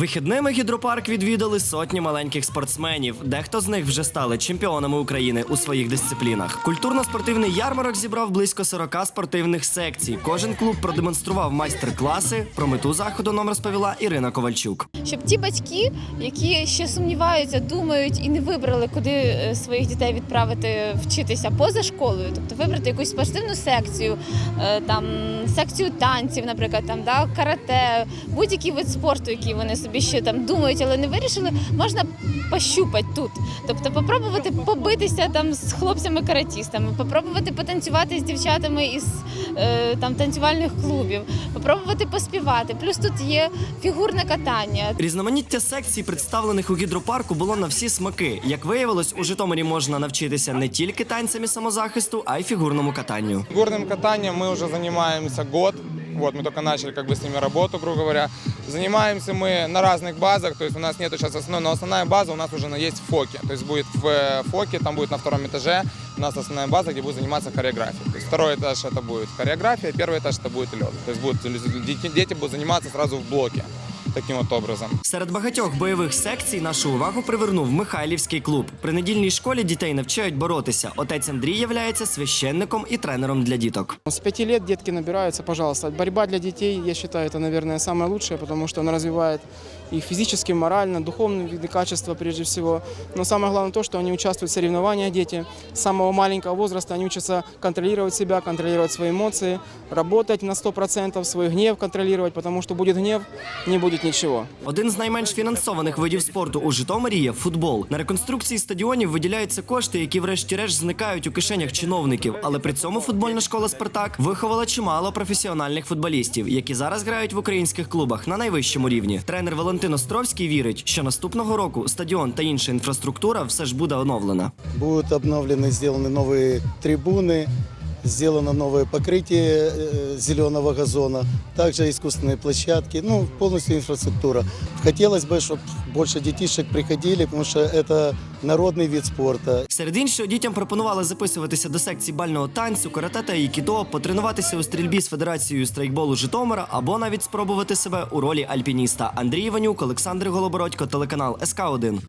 Вихідними гідропарк відвідали сотні маленьких спортсменів. Дехто з них вже стали чемпіонами України у своїх дисциплінах. Культурно-спортивний ярмарок зібрав близько 40 спортивних секцій. Кожен клуб продемонстрував майстер-класи. Про мету заходу нам розповіла Ірина Ковальчук. щоб ті батьки, які ще сумніваються, думають і не вибрали, куди е, своїх дітей відправити вчитися поза школою, тобто вибрати якусь спортивну секцію, е, там секцію танців, наприклад, там да карате, будь-який вид спорту, який вони собі ще там думають, але не вирішили, можна пощупати тут. Тобто попробувати побитися там з хлопцями-каратістами, попробувати потанцювати з дівчатами із е, там танцювальних клубів, попробувати поспівати. Плюс тут є фігурне катання. Різноманіття секцій, представлених у гідропарку, було на всі смаки. Як виявилось, у Житомирі можна навчитися не тільки танцям і самозахисту, а й фігурному катанню. Горным катанием мы уже занимаемся год. Вот, мы только начали как бы с ними работу, грубо говоря. Занимаемся мы на разных базах, то есть у нас нет сейчас основной, но основная база у нас уже есть в ФОКе. То есть будет в э, ФОКе, там будет на втором этаже у нас основная база, где будет заниматься хореографией. То есть второй этаж это будет хореография, первый этаж это будет лед. То есть будут, дети, дети будут заниматься сразу в блоке, таким вот образом. Серед багатьох бойових секцій нашу увагу привернув Михайлівський клуб. При недільній школі дітей навчають боротися. Отець Андрій являється священником і тренером для діток. С пяти лет детки набираются, пожалуйста. Борьба для детей, я считаю, это, наверное, самое лучшее, потому что она развивает их физически, морально, духовные виды качества прежде всего. Но самое главное то, что они участвуют в соревнованиях, дети. С самого маленького возраста они учатся контролировать себя, контролировать свои эмоции, работать на 100%, свой гнев контролировать, потому что будет гнев, не будет ничего. Один з найменш фінансованих видів спорту у Житомирі є футбол. На реконструкції стадіонів виділяються кошти, які врешті-решт зникають у кишенях чиновників. Але при цьому футбольна школа Спартак виховала чимало професіональних футболістів, які зараз грають в українських клубах на найвищому рівні. Тренер Валентин Островський вірить, що наступного року стадіон та інша інфраструктура все ж буде оновлена. Будут обновлены, сделаны новые трибуны, сделано новое покрытие э, зеленого газона, также искусственные площадки, ну, полностью инфраструктура. Хотелось бы, чтобы больше детишек приходили, потому что это народный вид спорта. Серед іншого дітям пропонували записуватися до секції бального танцю, карате та айкідо, потренуватися у стрільбі з федерацією страйкболу Житомира або навіть спробувати себе у ролі альпініста. Андрій Іванюк, Олександр Голобородько, телеканал СК 1